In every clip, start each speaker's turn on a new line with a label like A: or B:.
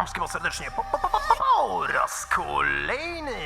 A: Witam wszystkich serdecznie po, po, po, po, po raz kolejny.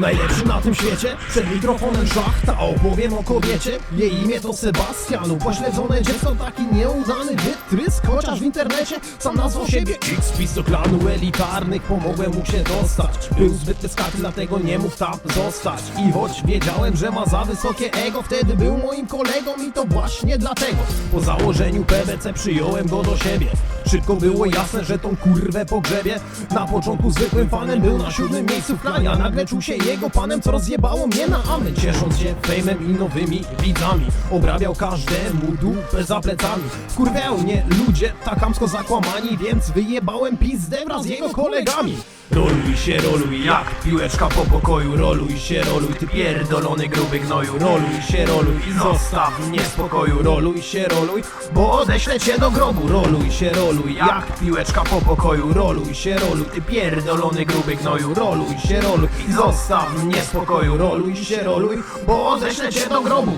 B: Najlepszy na tym świecie, przed mikrofonem szachta Opowiem o kobiecie, jej imię to Sebastian. Upośledzone dziecko, taki nieudany wytrysk Chociaż w internecie sam nazwał siebie X do klanu elitarnych, pomogłem mu się dostać. Był zbyt pyskaty, dlatego nie mógł tam zostać. I choć wiedziałem, że ma za wysokie ego Wtedy był moim kolegą i to właśnie dlatego. Po założeniu PBC przyjąłem go do siebie. Szybko było jasne, że tą kurwę pogrzebie. Na początku zwykłym fanem był na siódmym miejscu w kraju A nagle czuł się jego panem, co rozjebało mnie na amen Ciesząc się fejmem i nowymi widzami. Obrabiał każdemu dupę za plecami. Kurwiają mnie ludzie tak chamsko zakłamani Więc wyjebałem pizdę wraz z jego kolegami. Roluj się, roluj jak piłeczka po pokoju Roluj się, roluj ty pierdolony gruby gnoju. Roluj się, roluj i zostaw mnie spokoju. Roluj się, roluj, bo odeślę cię do grobu. Roluj się, roluj jak piłeczka po pokoju. Roluj się, roluj ty pierdolony gruby gnoju. Roluj się, roluj i zostaw mnie w spokoju Roluj się, roluj, bo odeślę cię do grobu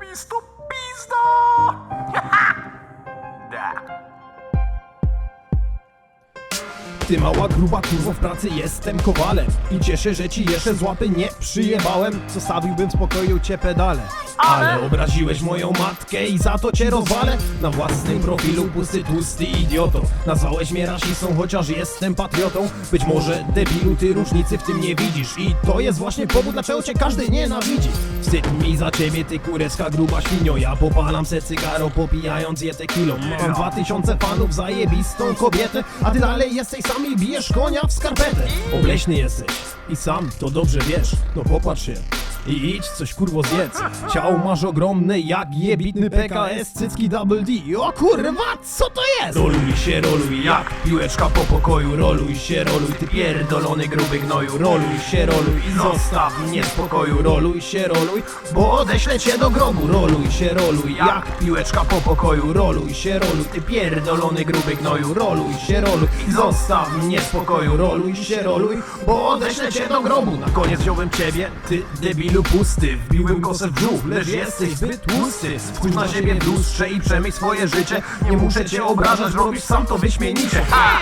A: Pisto pizda!
B: Ty mała gruba kurwo w pracy jestem kowalem. I cieszę, że ci jeszcze z łapy nie przyjebałem. Zostawiłbym w spokoju cię pedale. Ale obraziłeś moją matkę i za to cię rozwalę. Na własnym profilu pusty tłusty idioto. Nazwałeś mnie rasistą, chociaż jestem patriotą. Być może debilu ty różnicy w tym nie widzisz. I to jest właśnie powód, dlaczego cię każdy nienawidzi. Wstyd mi za ciebie ty kurecka gruba świnio. Ja popalam se cygaro popijając je tequilą. Mam dwa tysiące fanów, zajebistą kobietę. A ty dalej jesteś sam i bijesz konia w skarpetę. Obleśny jesteś i sam to dobrze wiesz. No popatrz się i idź coś kurwo zjedz. Ciało masz ogromne jak jebitny PKS Cycki double D. O kurwa, co to jest? Roluj się, roluj jak piłeczka po pokoju. Roluj się, roluj ty pierdolony gruby gnoju. Roluj się, roluj i zostaw mnie spokoju Roluj się, roluj, bo odeślę cię do grobu. Roluj się, roluj jak piłeczka po pokoju. Roluj się, roluj ty pierdolony gruby gnoju. Roluj się, roluj i zostaw mnie spokoju Roluj się, roluj, bo odeślę cię do grobu. Na koniec wziąłem ciebie, ty debilu pusty Wbiłem kosę w brzuch, lecz jesteś zbyt tłusty. Spójrz na siebie w lustrze i przemyśl swoje życie. Nie muszę cię obrażać, robisz sam to wyśmienicie. Ha!